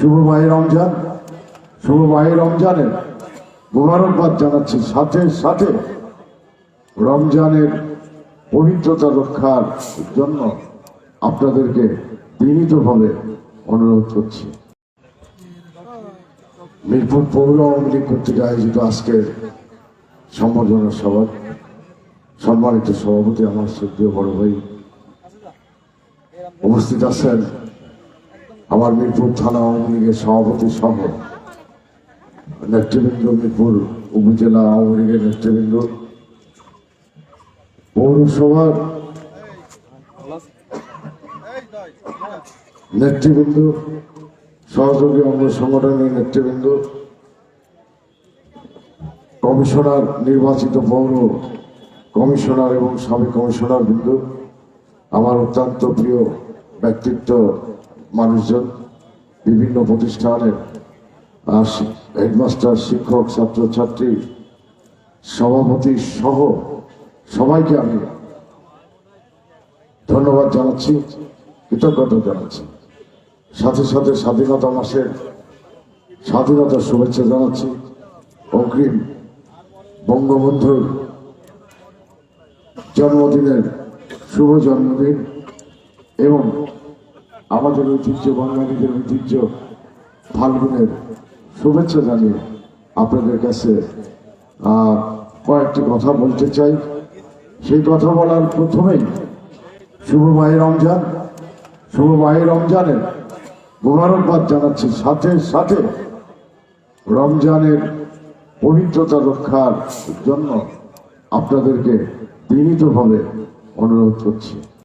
শুভ মাহে রমজান। শুভ মাহে রমজানের মোবারকবাদ জানাচ্ছি। সাথে সাথে রমজানের পবিত্রতা রক্ষার জন্য আপনাদেরকে বিনীতভাবে অনুরোধ করছি। মিরপুর পৌর আওয়ামী লীগ কর্তৃক আয়োজিত আজকের সম্বর্ধনা সভা সম্মানিত সভাপতি আমার শ্রদ্ধেয় বড় ভাই উপস্থিত আছেন আমার মিরপুর থানা আওয়ামী লীগের সভাপতি সহ নেতৃবৃন্দ মিরপুর উপজেলা আওয়ামী লীগের নেতৃবৃন্দ, পৌরসভার নেতৃবৃন্দ, সহযোগী অঙ্গ সংগঠনের নেতৃবৃন্দ, কমিশনার, নির্বাচিত পৌর কমিশনার এবং সাবেক কমিশনার বৃন্দ আমার অত্যন্ত প্রিয় ব্যক্তিত্ব মানুষজন, বিভিন্ন প্রতিষ্ঠানের হেডমাস্টার, শিক্ষক, ছাত্রছাত্রী, সভাপতি সহ সবাইকে আমি ধন্যবাদ জানাচ্ছি, কৃতজ্ঞতা জানাচ্ছি। সাথে সাথে স্বাধীনতা মাসের স্বাধীনতার শুভেচ্ছা জানাচ্ছি অগ্রিম বঙ্গবন্ধুর জন্মদিনের শুভ জন্মদিন এবং আমাদের ঐতিহ্য, বাঙালিদের ঐতিহ্য ফাল্গুনের শুভেচ্ছা জানিয়ে আপনাদের কাছে কয়েকটি কথা বলতে চাই। সেই কথা বলার প্রথমেই শুভ মাহে রমজান। শুভ মাহে রমজানের মোবারকবাদ জানাচ্ছি। সাথে সাথে রমজানের পবিত্রতা রক্ষার জন্য আপনাদেরকে বিনীতভাবে অনুরোধ করছি।